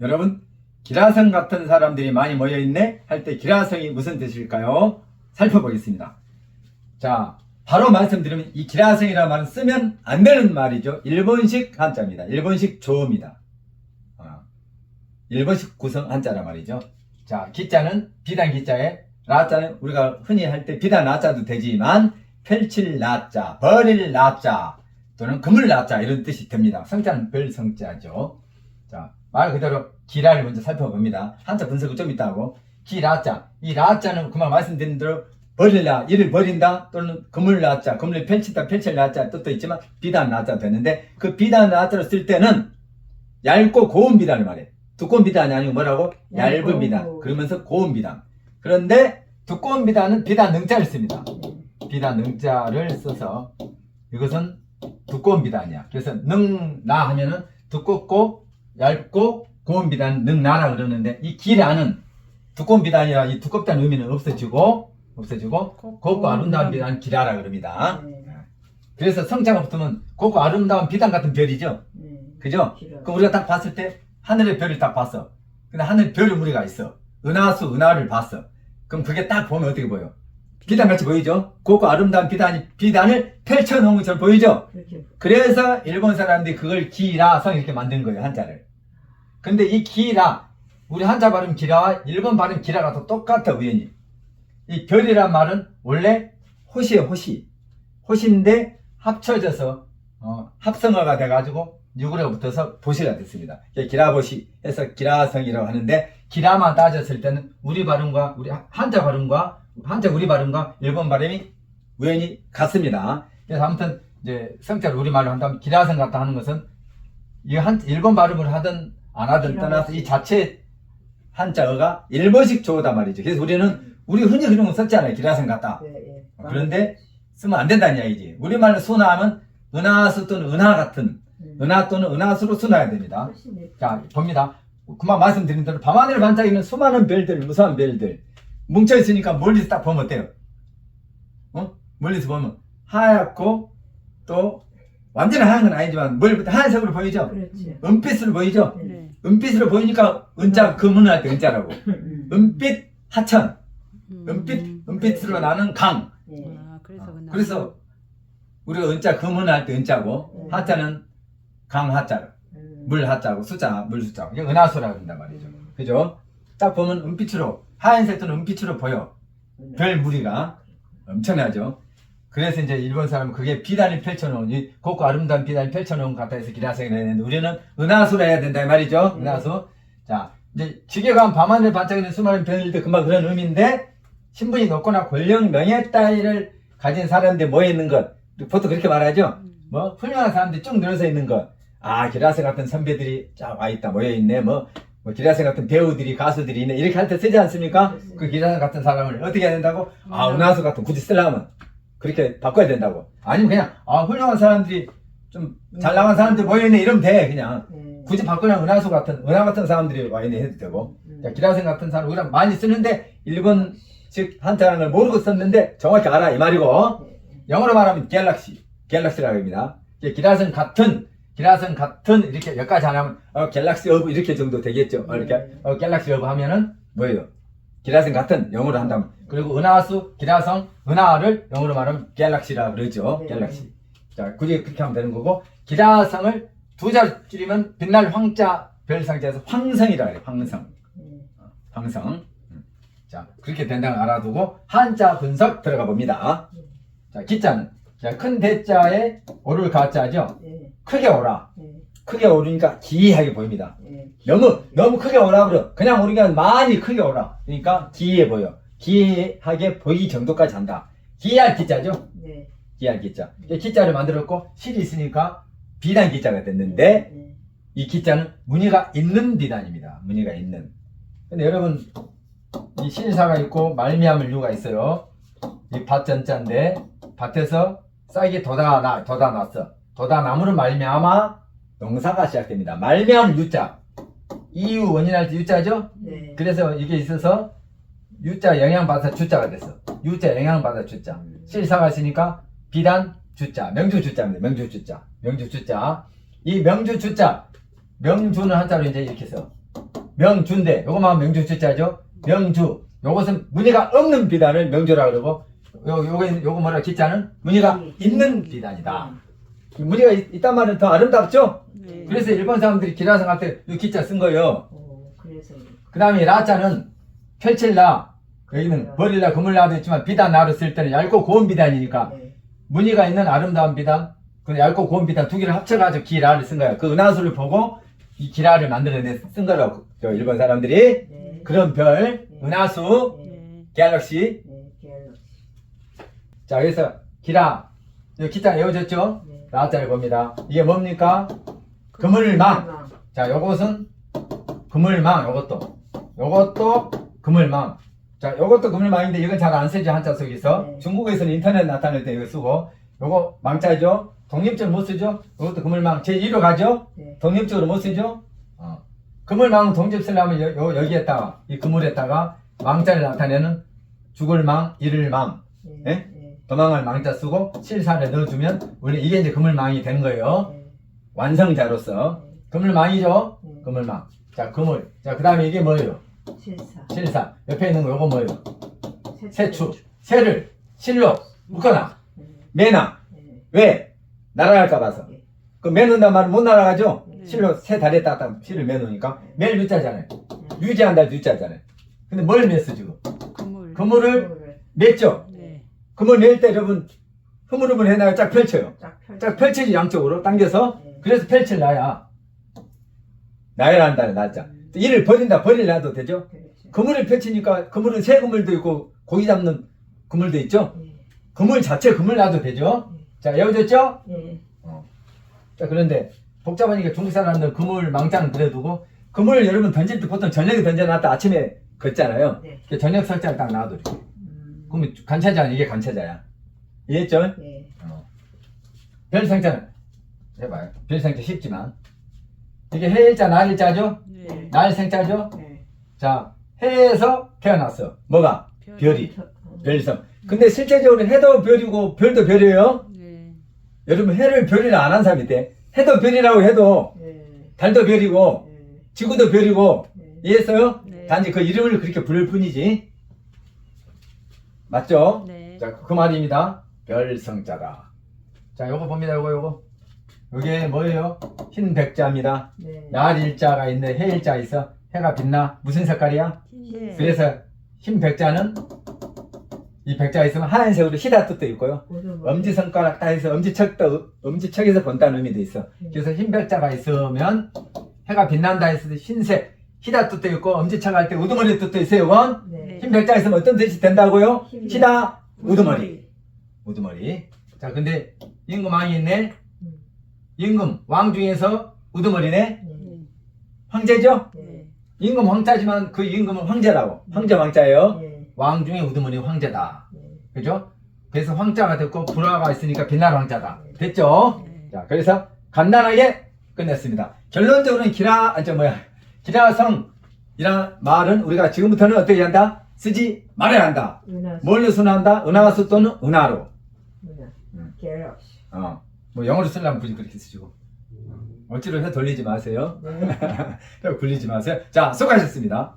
여러분, 기라성 같은 사람들이 많이 모여있네? 할 때 기라성이 무슨 뜻일까요? 살펴보겠습니다. 자, 바로 말씀드리면 이 기라성이라는 말은 쓰면 안 되는 말이죠. 일본식 한자입니다. 일본식 조어입니다. 아, 일본식 구성 한자란 말이죠. 자, 기자는 비단 기자에 라자는 우리가 흔히 할 때 비단 라자도 되지만 펼칠 라자, 버릴 라자 또는 그물 라자 이런 뜻이 됩니다. 성자는 별 성자죠. 자, 말 그대로 기라를 먼저 살펴봅니다. 한자 분석은 좀 있다고. 기라자. 이 라자는 그만 말씀드린 대로 버릴라, 이를 버린다 또는 그물 라자, 그물을 펼친다, 펼칠 라자 뜻도 있지만 비단 라자 되는데 그 비단 라자를 쓸 때는 얇고 고운 비단을 말해. 두꺼운 비단이 아니고 뭐라고? 얇은. 비단. 그러면서 고운 비단. 그런데 두꺼운 비단은 비단 능자를 씁니다. 비단 능자를 써서 이것은 두꺼운 비단이야. 그래서 능나 하면은 두껍고 얇고 고운 비단 능 나라 그러는데 이 기라는 두꺼운 비단이라 이 두껍다는 의미는 없어지고 없어지고 곱고 아름다운 비단 기라라 그럽니다. 네. 그래서 성자가 붙으면 곱고 아름다운 비단 같은 별이죠. 네. 그죠? 그럼 우리가 딱 봤을 때 하늘의 별을 딱 봤어. 근데 하늘 별의 무리가 있어. 은하수 은하를 봤어. 그럼 그게 딱 보면 어떻게 보여? 비단 같이 보이죠? 곱고 아름다운 비단이 비단을 펼쳐놓은 것처럼 보이죠? 그래서 일본 사람들이 그걸 기라성 이렇게 만든 거예요 한자를. 근데 이 기라 우리 한자 발음 기라와 일본 발음 기라가 또 똑같아 우연히. 이 별이란 말은 원래 호시예요 호시. 호시인데 합쳐져서 어, 합성어가 돼가지고 육으로 붙어서 보시가 됐습니다. 이게 기라보시에서 기라성이라고 하는데 기라만 따졌을 때는 우리 발음과 우리 한자 발음과 한자 우리 발음과 일본 발음이 우연히 같습니다. 그래서 아무튼 이제 성자를 우리 말로 한다면 기라성 같다 하는 것은 이 한 일본 발음을 하든 안 하든 떠나서 이 자체 한자어가 일본식 조어다 말이죠. 그래서 우리는 우리 흔히 그런 거 썼잖아요. 기라성 같다. 예, 예. 그런데 쓰면 안 된다는 이야기지. 우리 말로 순화하면 은하수 또는 은하 같은 음. 은하 또는 은하수로 순화해야 됩니다. 자, 봅니다. 그만 말씀드린 대로 밤하늘 반짝이는 수많은 별들, 무수한 별들 뭉쳐있으니까 멀리서 딱 보면 어때요? 어? 멀리서 보면 하얗고 또 완전히 하얀 건 아니지만 멀리부터 하얀색으로 보이죠? 그렇지. 은빛으로 보이죠? 네. 은빛으로 보이니까 은자 금은할 때 은자라고 음. 은빛 하천 음. 은빛 은빛으로 나는 강 예. 아, 그래서 어, 그날 그래서 우리가 은자 금은할 때 은자고 음. 하자는 강 하자로 음. 물 하자고 숫자 물 숫자고 이게 은하수라고 한단 말이죠 음. 그죠? 딱 보면 은빛으로 하얀색 또는 은빛으로 보여 음. 별 무리가 엄청나죠 그래서 이제 일본 사람은 그게 비단을 펼쳐놓은 이 곱고 아름다운 비단을 펼쳐놓은 것 같아 해서 기라성이라 했는데 우리는 은하수라 해야 된다 이 말이죠 음. 은하수 자 이제 지게가 밤하늘 반짝이는 수많은 별들 금방 그런 의미인데 신분이 높거나 권력 명예 따위를 가진 사람들 모여 있는 것 보통 그렇게 말하죠 음. 뭐 훌륭한 사람들이 쭉 늘어서 있는 것. 아 기라세 같은 선배들이 쫙 와 있다 모여 있네. 뭐, 뭐 기라세 같은 배우들이 가수들이 있네. 이렇게 할때 쓰지 않습니까? 그 기라세 같은 사람을 어떻게 해야 된다고? 아 음. 은하수 같은 굳이 쓰려면 그렇게 바꿔야 된다고. 아니면 그냥 아 훌륭한 사람들이 좀 잘 나간 사람들 모여 있네 이러면 돼 그냥. 예. 굳이 바꾸면 은하수 같은 은하 같은 사람들이 와 있네 해도 되고. 음. 자, 기라세 같은 사람 우리가 많이 쓰는데 일본 즉 한자라는 걸 모르고 썼는데 정확히 알아 이 말이고. 영어로 말하면 갤럭시, 갤럭시라고 합니다. 기라성 같은, 기라성 같은 이렇게 여기까지 안 하면 어, 갤럭시 오브 이렇게 정도 되겠죠. 어, 이렇게 네. 어, 갤럭시 오브 하면은 뭐예요? 기라성 같은 영어로 한다면 그리고 은하수, 기라성, 은하를 영어로 말하면 갤럭시라고 그러죠. 네. 갤럭시. 자, 굳이 그렇게 하면 되는 거고 기라성을 두 자리 줄이면 빛날 황자 별상자에서 황성이라 그래요. 황성. 예. 황성. 음. 자, 그렇게 된다는 걸 알아두고 한자 분석 들어가 봅니다. 자, 기자는 자, 큰 대자에 오를 가자죠. 예. 크게 오라. 예. 크게 오르니까 기이하게 보입니다. 예. 너무 너무 크게 오라 그래. 그냥 오르니까 많이 크게 오라. 그러니까 기이해 보여. 기이하게 보이기 정도까지 한다. 기이할 기자죠. 네. 기이할 기자. 이 기자를 만들었고 실이 있으니까 비단 기자가 됐는데 예. 이 기자는 무늬가 있는 비단입니다. 무늬가 있는. 근데 여러분 이 실사가 있고 말미암을 이유가 있어요. 이 밭 전자인데 밭에서 싹이 돋아 나 돋아 났어. 돋아 나무는 말미암아 농사가 시작됩니다. 말미암 유자. 이유 원인할 때 유자죠? 네. 그래서 이게 있어서 유자 영향받아 주자가 됐어. 유자 영향받아 주자. 실사가 있으니까 비단 주자, 명주 주자입니다. 명주 주자, 명주 주자. 이 명주 주자, 명주는 한자로 이제 이렇게 써. 명주인데 요거만 명주 주자죠. 명주. 요것은 무늬가 없는 비단을 명주라 그러고 요 요거 요거 뭐라 기자는 무늬가 있는 비단이다. 무늬가 있, 있단 말은 더 아름답죠? 네. 그래서 일본 사람들이 기라성 할때이 기자 쓴 거예요. 오, 그래서 그 다음에 라자는 펼칠라 여기는 버릴라 그물라도 있지만 비단 나로 쓸 때는 얇고 고운 비단이니까 네. 무늬가 있는 아름다운 비단 그 얇고 고운 비단 두 개를 합쳐가지고 기라를 쓴 거예요. 그 은하수를 보고 이 기라를 만들어내 쓴 거라고 저 일본 사람들이 네. 그런 별 은하수 네. 네. 갤럭시 네. 갤럭시. 자 그래서 기라 기자 외워졌죠? 네. 라자를 봅니다. 이게 뭡니까? 그물망 자, 요것은 그물망, 요것도. 요것도 그물망. 자, 요것도 그물망인데 이건 잘 안 쓰죠, 한자 속에서. 네. 중국에서는 인터넷 나타낼 때 이거 쓰고. 요거 망자죠? 독립적으로 못 쓰죠? 요것도 그물망. 제2로 가죠? 네. 독립적으로 못 쓰죠? 어. 그물망은 독립 쓰려면 요, 요, 여기에다가, 이 그물에다가 망자를 나타내는 죽을망, 잃을망, 네. 예? 네. 도망을 망자 쓰고 실사를 넣어주면 원래 이게 이제 그물망이 되는 거예요. 네. 완성자로서. 그물망이죠? 네. 그물망. 자, 그물. 자, 그 다음에 이게 뭐예요? 실사. 실사. 옆에 있는 거 요거 뭐예요? 세추. 세추. 새를 실로 묶어놔. 네. 매나. 네. 왜? 날아갈까 봐서. 네. 그 매놓는단 말은 못 날아가죠? 네. 실로 새 다리에 따다 실을 매놓으니까. 매일 유자잖아요. 네. 유지한다 유자잖아요. 근데 뭘 맸어 지금? 그물. 그물을 그물을 맸죠? 네. 그물 맬때 여러분 흐물흐물 해놔요. 쫙 펼쳐요. 쫙 펼쳐. 쫙 펼치지 양쪽으로 당겨서. 네. 그래서 펼칠라야. 나열한다는 날짜. 이를 버린다 버릴라도 되죠? 그렇죠. 그물을 펼치니까 그물은 새 그물도 있고 고기 잡는 그물도 있죠. 네. 그물 자체 그물 놔도 되죠. 자 외워졌죠? 네. 자 그런데 복잡하니까 중국 사람들 그물 망자는 그래두고 그물을 여러분 던질 때 보통 저녁에 던져놨다 아침에 걷잖아요. 네. 그 저녁 설정 딱 놔둬 이렇게. 음. 그러면 관차자 이게 관차자야. 이해했죠? 네. 어. 별상자는 해봐요. 별상자 쉽지만 이게 해일자 날일자죠? 네. 날생자죠? 네. 자 해에서 태어났어. 뭐가? 별. 별이. 별성. 근데 실제적으로 해도 별이고 별도 별이에요. 네. 여러분 해를 별이라 안 한 사람이 있대. 해도 별이라고 해도 네. 달도 별이고 네. 지구도 별이고 네. 이해했어요? 네. 단지 그 이름을 그렇게 부를 뿐이지. 맞죠? 네. 자, 그 말입니다. 별성자다. 자, 요거 봅니다. 요거 요거. 요게 뭐예요? 흰 백자입니다. 네. 날 일자가 있네. 해 일자 있어. 해가 빛나. 무슨 색깔이야? 네. 그래서 흰 백자는 이 백자가 있으면 하얀색으로 희다 뜻도 있고요. 엄지손가락 따에서 엄지척도 엄지척에서 본다는 의미도 있어. 그래서 흰 백자가 있으면 해가 빛난다 했을 때 흰색 희다 뜻도 있고 엄지척 할 때 우두머리 뜻도 있어요. 이 건 네. 흰 백자 있으면 어떤 뜻이 된다고요? 흰 희다 우두머리. 우두머리. 자, 근데 임금 왕이 있네. 음. 임금 왕 중에서 우두머리네. 네. 네. 황제죠? 네. 임금 황자지만 그 임금은 황제라고. 황제 왕자예요. 네. 왕 중에 우두머리 황제다. 네. 그죠? 그래서 황자가 됐고 불화가 있으니까 빛날 황자다. 됐죠? 네. 자, 그래서 간단하게 끝냈습니다. 결론적으로는 기라, 아, 저 뭐야, 기라성이란 말은 우리가 지금부터는 어떻게 한다? 쓰지 말아야 한다. 은하. 뭘로 순화한다? 은하수 또는 은하로. 은하. 음. 갤럭시. 어, 뭐 영어로 쓰려면 굳이 그렇게 쓰시고. 억지로 해 돌리지 마세요. 네. 굴리지 마세요. 자, 수고하셨습니다.